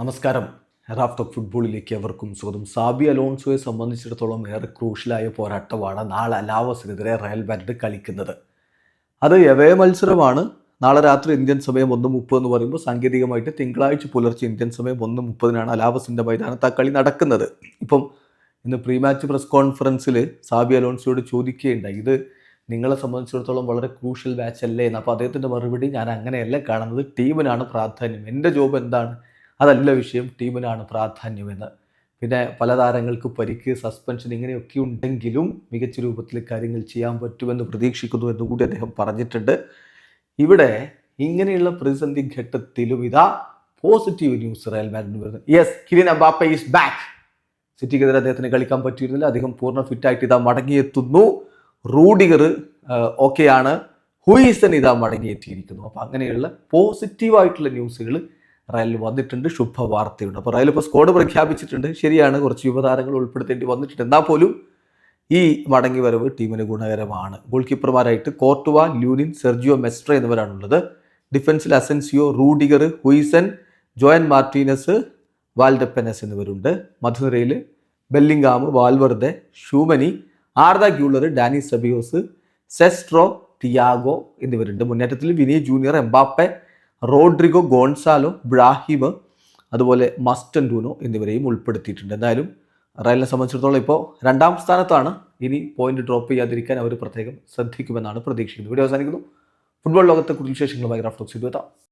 നമസ്കാരം. Raf of ഫുട്ബോളിലേക്ക് എവർക്കും സ്വാഗതം. സാബി അലോൺസോയെ സംബന്ധിച്ചിടത്തോളം ഏറെ ക്രൂഷ്യലായ പോരാട്ടമാണ് നാളെ അലാവസിനെതിരെ റയൽ മാഡ്രിഡ് കളിക്കുന്നത്. അത് എവേ മത്സരമാണ്. നാളെ രാത്രി ഇന്ത്യൻ സമയം ഒന്ന് മുപ്പത് എന്ന് പറയുമ്പോൾ സാങ്കേതികമായിട്ട് തിങ്കളാഴ്ച പുലർച്ചെ ഇന്ത്യൻ സമയം ഒന്ന് മുപ്പതിനാണ് അലാവസിന്റെ മൈതാനത്ത് ആ കളി നടക്കുന്നത്. ഇപ്പം ഇന്ന് പ്രീ മാച്ച് പ്രസ് കോൺഫറൻസിൽ സാബി അലോൺസോയോട് ചോദിക്കുകയുണ്ടായി. ഇത് നിങ്ങളെ സംബന്ധിച്ചിടത്തോളം വളരെ ക്രൂഷ്യൽ മാച്ച് അല്ലേ? എന്ന് അപ്പോൾ അദ്ദേഹത്തിന്റെ മറുപടി ഞാൻ അങ്ങനെയല്ല കാണുന്നത്. ടീമിനാണ് പ്രാധാന്യം. എന്റെ ജോബ് എന്താണ്? അതല്ല വിഷയം ടീമിനാണ് പ്രാധാന്യമെന്ന്. പിന്നെ പല താരങ്ങൾക്ക് പരിക്ക് സസ്പെൻഷൻ ഇങ്ങനെയൊക്കെ ഉണ്ടെങ്കിലും മികച്ച രൂപത്തിൽ കാര്യങ്ങൾ ചെയ്യാൻ പറ്റുമെന്ന് പ്രതീക്ഷിക്കുന്നു എന്ന് കൂടി അദ്ദേഹം പറഞ്ഞിട്ടുണ്ട്. ഇവിടെ ഇങ്ങനെയുള്ള പ്രതിസന്ധി ഘട്ടത്തിലും ഇതാ പോസിറ്റീവ് ന്യൂസ് റയൽ മാഡ്രിഡിന് വരുന്നത് yes Kylian Mbappe is back സിറ്റിക്കെതിരെ അദ്ദേഹത്തിന് കളിക്കാൻ പറ്റിയിരുന്നില്ല. അദ്ദേഹം പൂർണ ഫിറ്റായിട്ട് ഇതാ മടങ്ങിയെത്തുന്നു. റൂഡിഗർ ഓക്കെയാണ്. ഹുയിസൻ ഇതാ മടങ്ങിയെത്തിയിരിക്കുന്നു. അപ്പോൾ അങ്ങനെയുള്ള പോസിറ്റീവായിട്ടുള്ള ന്യൂസുകൾ റയലിൽ വന്നിട്ടുണ്ട് ശുഭവാർത്തയുണ്ട്. അപ്പോൾ റയൽ ഇപ്പോൾ സ്കോഡ് പ്രഖ്യാപിച്ചിട്ടുണ്ട്. ശരിയാണ് കുറച്ച് യുവതാരങ്ങൾ ഉൾപ്പെടുത്തേണ്ടി വന്നിട്ടുണ്ട്. എന്നാൽ പോലും ഈ മടങ്ങി വരവ് ടീമിന് ഗുണകരമാണ്. ഗോൾ കീപ്പർമാരായിട്ട് കോർട്ടുവ ലൂനിൻ സെർജിയോ മെസ്ട്ര എന്നിവരാണുള്ളത്. ഡിഫൻസിൽ Asencio Rudiger Huijsen Joan Martinez Valdepenas എന്നിവരുണ്ട്. മധുനിരയിൽ Bellingham Valverde Tchouameni Arda Guler Dani Ceballos Cestero Thiago എന്നിവരുണ്ട്. മുന്നേറ്റത്തിൽ Vini Junior Mbappe Rodrigo Gonzalo Brahim അതുപോലെ മസ്റ്റൻഡൂനോ എന്നിവരെയും ഉൾപ്പെടുത്തിയിട്ടുണ്ട്. എന്തായാലും റയലിനെ സംബന്ധിച്ചിടത്തോളം ഇപ്പോൾ രണ്ടാം സ്ഥാനത്താണ്. ഇനി പോയിന്റ് ഡ്രോപ്പ് ചെയ്യാതിരിക്കാൻ അവർ പ്രത്യേകം ശ്രദ്ധിക്കുമെന്നാണ് പ്രതീക്ഷിക്കുന്നത്. വീഡിയോ അവസാനിക്കുന്നു. ഫുട്ബോൾ ലോകത്തെ കുറിച്ച് വിശേഷങ്ങളുമായി റാഫ്റ്റോക്സ് ചെയ്തു എത്താം